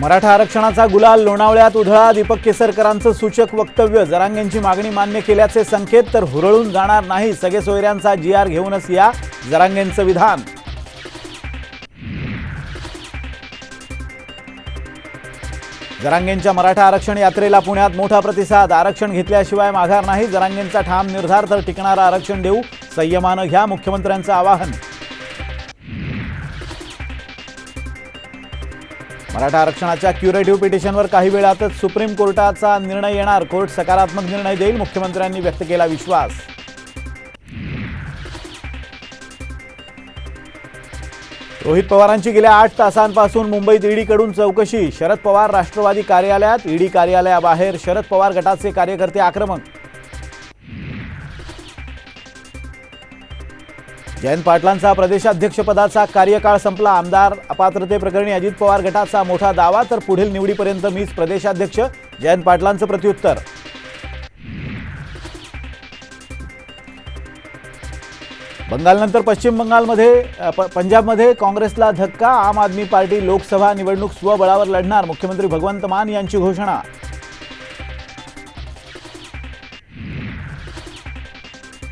मराठा आरक्षणाचा गुलाल लोणावळ्यात उधळा दीपक केसरकरांचं सूचक वक्तव्य जरांगेंची मागणी मान्य केल्याचे संकेत तर हुरळून जाणार नाही सगळे सोयऱ्यांचा जी आर घेऊनच या जरांगेंचं विधान. जरांगेंच्या मराठा आरक्षण यात्रेला पुण्यात मोठा प्रतिसाद आरक्षण घेतल्याशिवाय माघार नाही जरांगेंचा ठाम निर्धार तर टिकणारं आरक्षण देऊ संयमानं घ्या मुख्यमंत्र्यांचं आवाहन. मराठा आरक्षणाच्या क्युरेटिव्ह पिटिशनवर काही वेळातच सुप्रीम कोर्टाचा निर्णय येणार. कोर्ट सकारात्मक निर्णय देईल मुख्यमंत्र्यांनी व्यक्त केला विश्वास. रोहित पवारांची गेल्या आठ तासांपासून मुंबईत ईडीकडून चौकशी. शरद पवार राष्ट्रवादी कार्यालयात ईडी कार्यालयाबाहेर शरद पवार गटाचे कार्यकर्ते आक्रमक जयंत पाटलांचा प्रदेशाध्यक्षपदाचा कार्यकाळ संपला. आमदार अपात्रतेप्रकरणी अजित पवार गटाचा मोठा दावा तर पुढील निवडीपर्यंत मीच प्रदेशाध्यक्ष जयंत पाटलांचं प्रत्युत्तर. बंगालनंतर पश्चिम बंगालमध्ये पंजाबमध्ये काँग्रेसला धक्का आम आदमी पार्टी लोकसभा निवडणूक स्वबळावर लढणार मुख्यमंत्री भगवंत मान यांची घोषणा.